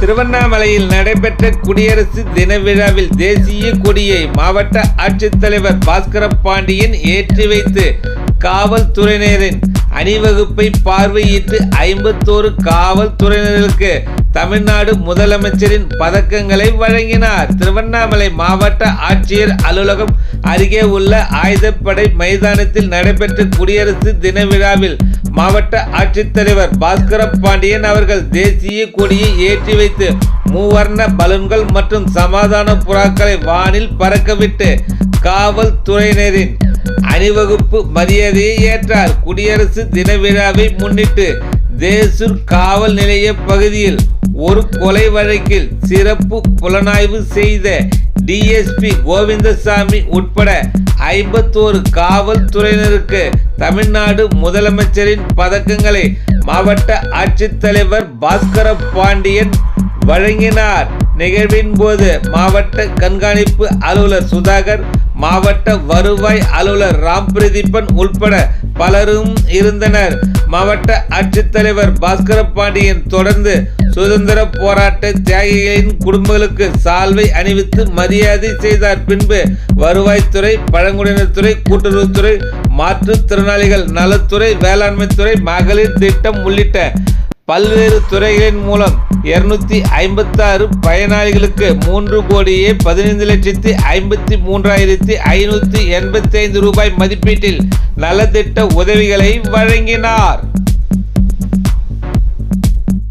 திருவண்ணாமலையில் நடைபெற்ற குடியரசு தின விழாவில் தேசிய கொடியை மாவட்ட ஆட்சித்தலைவர் பாஸ்கர பாண்டியன் ஏற்றி வைத்து காவல்துறையினரின் அணிவகுப்பை பார்வையிட்டு ஐம்பத்தோரு காவல்துறையினருக்கு தமிழ்நாடு முதலமைச்சரின் பதக்கங்களை வழங்கினார். திருவண்ணாமலை மாவட்ட ஆட்சியர் அலுவலகம் அருகே உள்ள ஆயுதப்படை மைதானத்தில் நடைபெற்ற குடியரசு தின விழாவில் மாவட்ட ஆட்சித்தலைவர் பாஸ்கர பாண்டியன் அவர்கள் தேசிய கொடியை ஏற்றி வைத்து மூவர்ண பலூன்கள் மற்றும் சமாதான புறாக்களை வானில் பறக்கவிட்டு காவல்துறையினரின் அணிவகுப்பு மரியாதையை ஏற்றார். குடியரசு தின விழாவை முன்னிட்டு தேசூர் காவல் நிலைய பகுதியில் ஒரு கொலை வழக்கில் சிறப்பு புலனாய்வு செய்த டிஎஸ்பி கோவிந்தசாமி உட்பட ஐம்பத்தோரு காவல்துறையினருக்கு தமிழ்நாடு முதலமைச்சரின் பதக்கங்களை மாவட்ட ஆட்சித்தலைவர் பாஸ்கர பாண்டியன் வழங்கினார். நிகழ்வின் போது மாவட்ட கண்காணிப்பு அலுவலர் சுதாகர் மாவட்ட வருவாய் அலுவலர் ராம் பிரதீபன் உட்பட பலரும் இருந்தனர். மாவட்ட ஆட்சித்தலைவர் பாஸ்கர பாண்டியன் தொடர்ந்து சுதந்திர போராட்ட தியாகிகளின் குடும்பங்களுக்கு சால்வை அணிவித்து மரியாதை செய்தார். பின்பு வருவாய்த்துறை பழங்குடியினர் துறை கூட்டுறவுத்துறை மாற்றுத்திறனாளிகள் நலத்துறை வேளாண்மைத்துறை மகளிர் திட்டம் உள்ளிட்ட பல்வேறு துறைகளின் மூலம் இருநூத்தி ஐம்பத்தாறு பயனாளிகளுக்கு மூன்று கோடியே பதினைந்து லட்சத்தி ஐம்பத்தி மூன்றாயிரத்தி ஐநூத்தி எண்பத்தி ஐந்து ரூபாய் மதிப்பீட்டில் நலத்திட்ட உதவிகளை வழங்கினார்.